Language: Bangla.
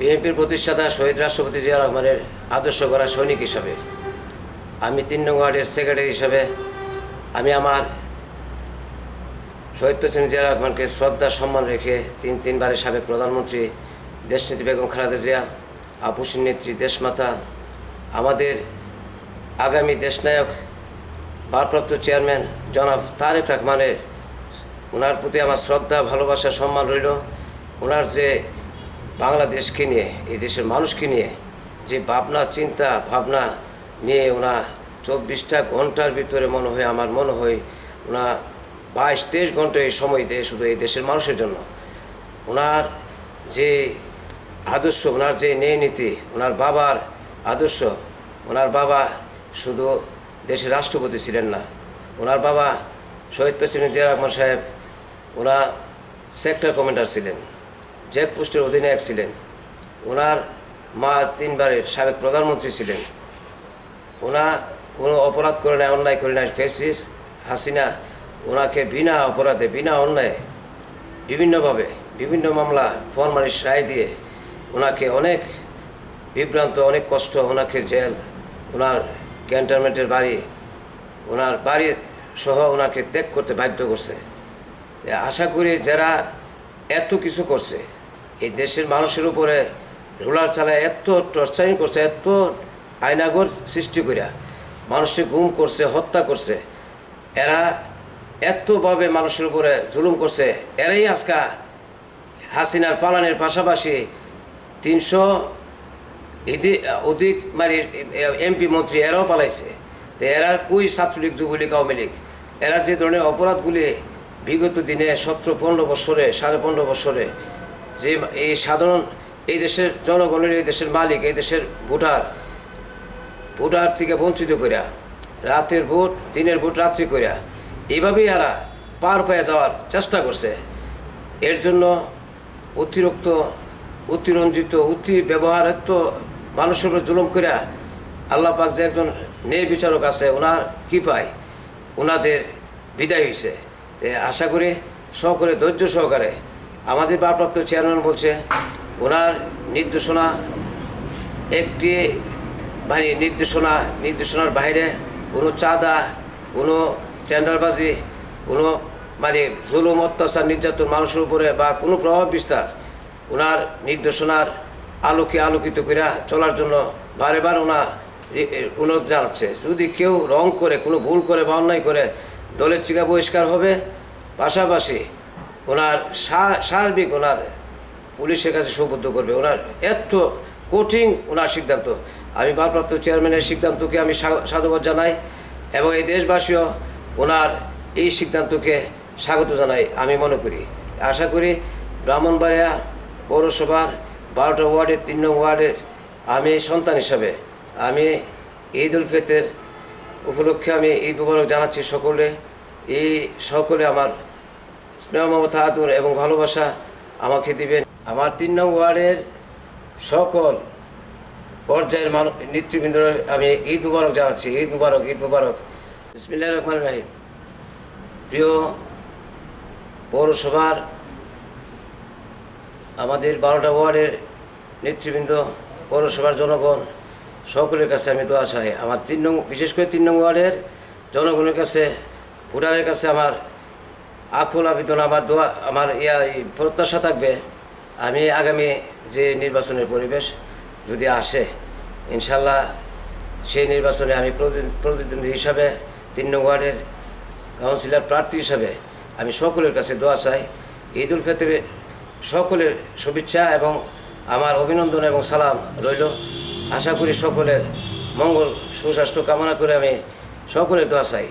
বিএনপির প্রতিষ্ঠাতা শহীদ রাষ্ট্রপতি জিয়া রহমানের আদর্শ করা সৈনিক হিসাবে, আমি তিন নং ওয়ার্ডের সেক্রেটারি হিসাবে, আমি আমার শহীদ প্রেসিডেন্ট জিয়া রহমানকে শ্রদ্ধা, সম্মান রেখে তিন তিনবারের সাবেক প্রধানমন্ত্রী দেশনেত্রী বেগম খালেদা জিয়া আপুসিন নেত্রী দেশমাতা, আমাদের আগামী দেশনায়ক ভারপ্রাপ্ত চেয়ারম্যান জনাব তারেক রহমানের ওনার প্রতি আমার শ্রদ্ধা, ভালোবাসা, সম্মান রইল। ওনার যে বাংলাদেশকে নিয়ে, এই দেশের মানুষকে নিয়ে যে ভাবনা, চিন্তা, ভাবনা নিয়ে ওনা চব্বিশটা ঘণ্টার ভিতরে মনে হয়, আমার মনে হয় ওনা বাইশ, তেইশ ঘণ্টা এই সময় দেয় শুধু এই দেশের মানুষের জন্য। ওনার যে আদর্শ, ওনার যে ন্যায় নীতি, ওনার বাবার আদর্শ, ওনার বাবা শুধু দেশের রাষ্ট্রপতি ছিলেন না, ওনার বাবা শহীদ প্রেসিডেন্ট জিয়া রহমান সাহেব, ওনা সেক্টর কমান্ডার ছিলেন। জেক পোস্টের অধিনায়ক ছিলেন। ওনার মা তিনবারের সাবেক প্রধানমন্ত্রী ছিলেন। ওনা কোনো অপরাধ করে নাই, অন্যায় করে নাই। ফেসিস হাসিনা ওনাকে বিনা অপরাধে, বিনা অন্যায় বিভিন্নভাবে, বিভিন্ন মামলা, ফরমালিশ, রায় দিয়ে ওনাকে অনেক বিভ্রান্ত, অনেক কষ্ট ওনাকে জেল, ওনার ক্যান্টনমেন্টের বাড়ি, ওনার বাড়ি সহ ওনাকে ত্যাগ করতে বাধ্য করছে। আশা করি যারা এত কিছু করছে এই দেশের মানুষের উপরে রুলার চালায় এত টর্চারিং করছে, এত আয়নাগর সৃষ্টি করিয়া মানুষকে গুম করছে, হত্যা করছে। এরা এতভাবে মানুষের উপরে জুলুম করছে। এরাই আজকা হাসিনার পালানের পাশাপাশি তিনশো ইদি অধিক মানে এমপি মন্ত্রী এরাও পালাইছে। তো এরা কুই ছাত্রলীগ, যুবলীগ, আওয়ামী লীগ। এরা যে ধরনের অপরাধগুলি বিগত দিনে সতেরো, পনেরো বছরে, সাড়ে পনেরো বছরে যে এই সাধারণ এই দেশের জনগণের, এই দেশের মালিক, এই দেশের ভোটার ভোটার থেকে বঞ্চিত করিয়া রাতের ভোট, দিনের ভোট, রাত্রি করিয়া এইভাবেই এরা পার পেয়ে যাওয়ার চেষ্টা করছে। এর জন্য অতিরিক্ত, অতিরঞ্জিত, অতি ব্যবহারের তো মানুষের উপরে জুলুম করিয়া আল্লাহ পাক যে একজন ন্যায় বিচারক আছে ওনার কি পায় ওনাদের বিদায় হয়েছে আশা করি সকলে ধৈর্য সহকারে আমাদের ভারপ্রাপ্ত চেয়ারম্যান বলছে, ওনার নির্দেশনা একটি মানে নির্দেশনা, নির্দেশনার বাইরে কোনো চাঁদা, কোনো টেন্ডারবাজি, কোনো মানে জুলুম, অত্যাচার, নির্যাতন মানুষের উপরে বা কোনো প্রভাব বিস্তার ওনার নির্দেশনার আলোকে আলোকিত করে চলার জন্য বারে বার ওনা অনুরোধ জানাচ্ছে। যদি কেউ রং করে, কোনো ভুল করে বা অন্যায় করে, দলের চিকা বহিষ্কার হবে, পাশাপাশি ওনার সার্বিক ওনার পুলিশের কাছে সুবদ্ধ করবে। ওনার এত কঠিন ওনার সিদ্ধান্ত। আমি ভারপ্রাপ্ত চেয়ারম্যানের সিদ্ধান্তকে আমি সাধুবাদ জানাই এবং এই দেশবাসীও ওনার এই সিদ্ধান্তকে স্বাগত জানাই আমি মনে করি। আশা করি ব্রাহ্মণবাড়িয়া পৌরসভার বারোটা ওয়ার্ডের, তিন নং ওয়ার্ডের আমি সন্তান হিসাবে আমি ঈদ উল ফিতর উপলক্ষে আমি ঈদ মুবারক জানাচ্ছি সকলে। এই সকলে আমার স্নেহ, মমতা, আদর এবং ভালোবাসা আমাকে দিবেন। আমার তিন নং ওয়ার্ডের সকল পর্যায়ের মানুষ নেতৃবৃন্দ আমি ঈদ মুবারক জানাচ্ছি। ঈদ মুবারক ঈদ মুবারক। বিসমিল্লাহ রহমান রাহিম। প্রিয় পৌরসভার আমাদের বারোটা ওয়ার্ডের নেতৃবৃন্দ, পৌরসভার জনগণ, সকলের কাছে আমি দোয়া চাই। আমার তিন নং, বিশেষ করে তিন নং ওয়ার্ডের জনগণের কাছে, ভোটারের কাছে আমার আকুল আবেদন আমার দোয়া, আমার ইয়া প্রত্যাশা থাকবে আমি আগামী যে নির্বাচনের পরিবেশ যদি আসে, ইনশাল্লাহ সেই নির্বাচনে আমি প্রতি- প্রতিদ্বন্দ্বী হিসাবে, তিন ওয়ার্ডের কাউন্সিলর প্রার্থী হিসাবে আমি সকলের কাছে দোয়া চাই। ঈদ উল ফিতরে সকলের শুভেচ্ছা এবং আমার অভিনন্দন এবং সালাম রইল। আশা করি সকলের মঙ্গল, সুস্বাস্থ্য কামনা করে আমি সকলের দোয়া চাই।